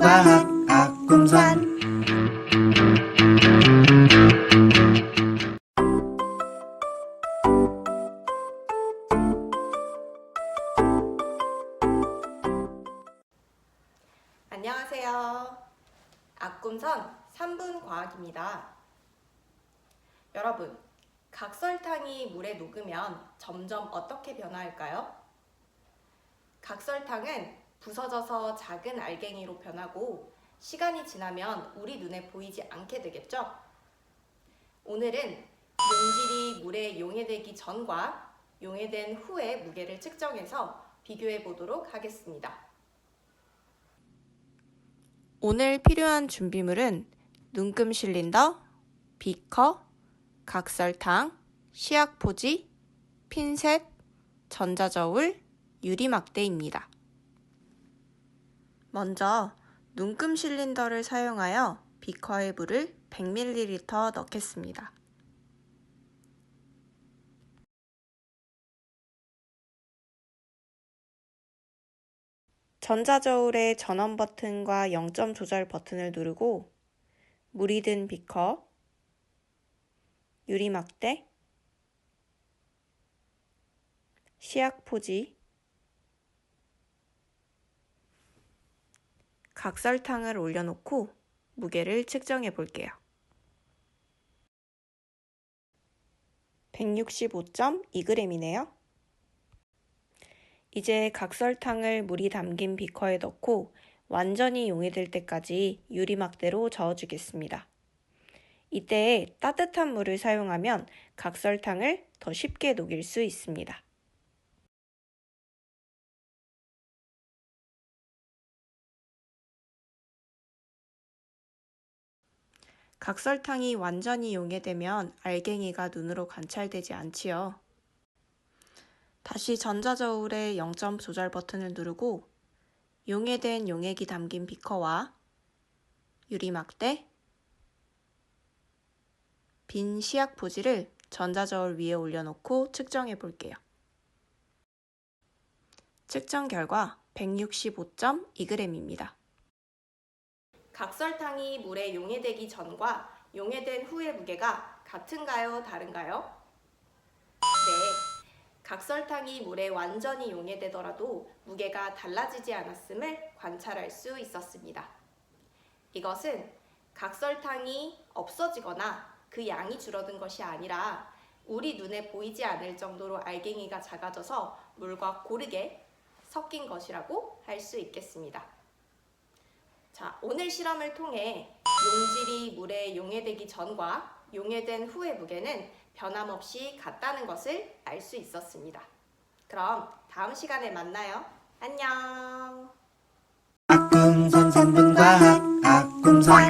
과학 아꿈산 안녕하세요. 악꿈선 3분 과학입니다. 여러분, 각설탕이 물에 녹으면 점점 어떻게 변화할까요? 각설탕은 부서져서 작은 알갱이로 변하고 시간이 지나면 우리 눈에 보이지 않게 되겠죠? 오늘은 용질이 물에 용해되기 전과 용해된 후의 무게를 측정해서 비교해 보도록 하겠습니다. 오늘 필요한 준비물은 눈금 실린더, 비커, 각설탕, 시약포지, 핀셋, 전자저울, 유리막대입니다. 먼저 눈금 실린더를 사용하여 비커에 물을 100ml 넣겠습니다. 전자저울의 전원 버튼과 0점 조절 버튼을 누르고 물이 든 비커, 유리막대, 시약 포지, 각설탕을 올려놓고 무게를 측정해 볼게요. 165.2g이네요. 이제 각설탕을 물이 담긴 비커에 넣고 완전히 용해될 때까지 유리막대로 저어주겠습니다. 이때 따뜻한 물을 사용하면 각설탕을 더 쉽게 녹일 수 있습니다. 각설탕이 완전히 용해되면 알갱이가 눈으로 관찰되지 않지요. 다시 전자저울의 0점 조절 버튼을 누르고 용해된 용액이 담긴 비커와 유리막대, 빈 시약 포지를 전자저울 위에 올려놓고 측정해 볼게요. 측정 결과 165.2g입니다. 각설탕이 물에 용해되기 전과 용해된 후의 무게가 같은가요? 다른가요? 네. 각설탕이 물에 완전히 용해되더라도 무게가 달라지지 않았음을 관찰할 수 있었습니다. 이것은 각설탕이 없어지거나 그 양이 줄어든 것이 아니라 우리 눈에 보이지 않을 정도로 알갱이가 작아져서 물과 고르게 섞인 것이라고 할 수 있겠습니다. 자, 오늘 실험을 통해 용질이 물에 용해되기 전과 용해된 후의 무게는 변함없이 같다는 것을 알 수 있었습니다. 그럼 다음 시간에 만나요. 안녕. 아꿈산 3분 과학 아꿈산